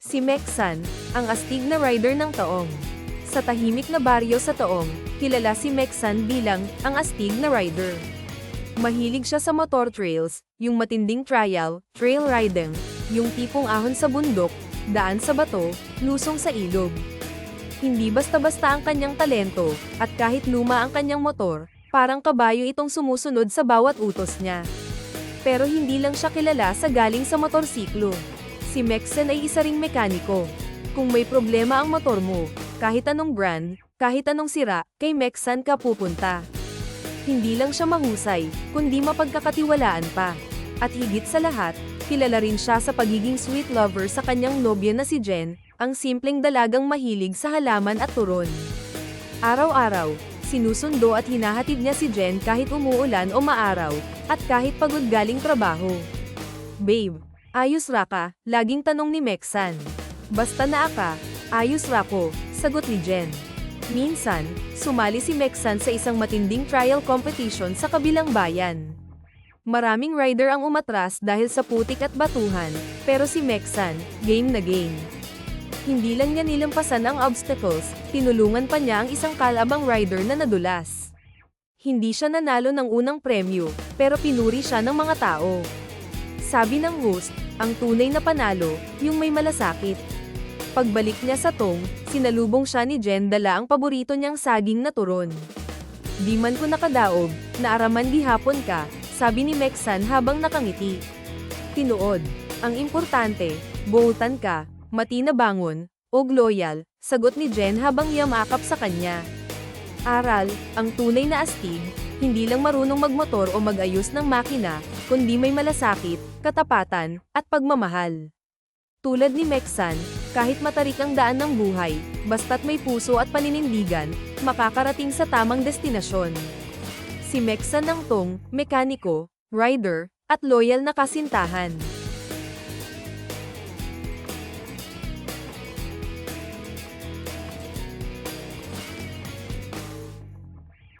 Si Meksan, ang astig na rider ng taong. Sa tahimik na baryo sa taong, kilala si Meksan bilang ang astig na rider. Mahilig siya sa motor trails, yung matinding trial, trail riding, yung tipong ahon sa bundok, daan sa bato, lusong sa ilog. Hindi basta-basta ang kanyang talento, at kahit luma ang kanyang motor, parang kabayo itong sumusunod sa bawat utos niya. Pero hindi lang siya kilala sa galing sa motorsiklo. Si Mexen ay isa ring mekaniko. Kung may problema ang motor mo, kahit anong brand, kahit anong sira, kay Mexan ka pupunta. Hindi lang siya mahusay, kundi mapagkakatiwalaan pa. At higit sa lahat, kilala rin siya sa pagiging sweet lover sa kanyang nobya na si Jen, ang simpleng dalagang mahilig sa halaman at turon. Araw-araw, sinusundo at hinahatid niya si Jen kahit umuulan o maaraw, at kahit pagod galing trabaho. Babe, ayos ra ka, laging tanong ni Mexan. Basta na ka, ayos ra ko, sagot ni Jen. Minsan, sumali si Mexan sa isang matinding trial competition sa kabilang bayan. Maraming rider ang umatras dahil sa putik at batuhan, pero si Mexan, game na game. Hindi lang niya nilampasan ang obstacles, tinulungan pa niya ang isang kalabang rider na nadulas. Hindi siya nanalo ng unang premyo, pero pinuri siya ng mga tao. Sabi ng host, ang tunay na panalo, yung may malasakit. Pagbalik niya sa tong, sinalubong siya ni Jen dala ang paborito niyang saging na turon. Di man ko nakadaog, naaraman gihapon ka, sabi ni Mexan habang nakangiti. Tinuod, ang importante, buutan ka, mati na bangon, og loyal, sagot ni Jen habang yamakap sa kanya. Aral, ang tunay na astig, hindi lang marunong magmotor o magayos ng makina, kundi may malasakit, katapatan, at pagmamahal. Tulad ni Mexan, kahit matarik ang daan ng buhay, basta't may puso at paninindigan, makakarating sa tamang destinasyon. Si Mexan ng tong, mekaniko, rider, at loyal na kasintahan.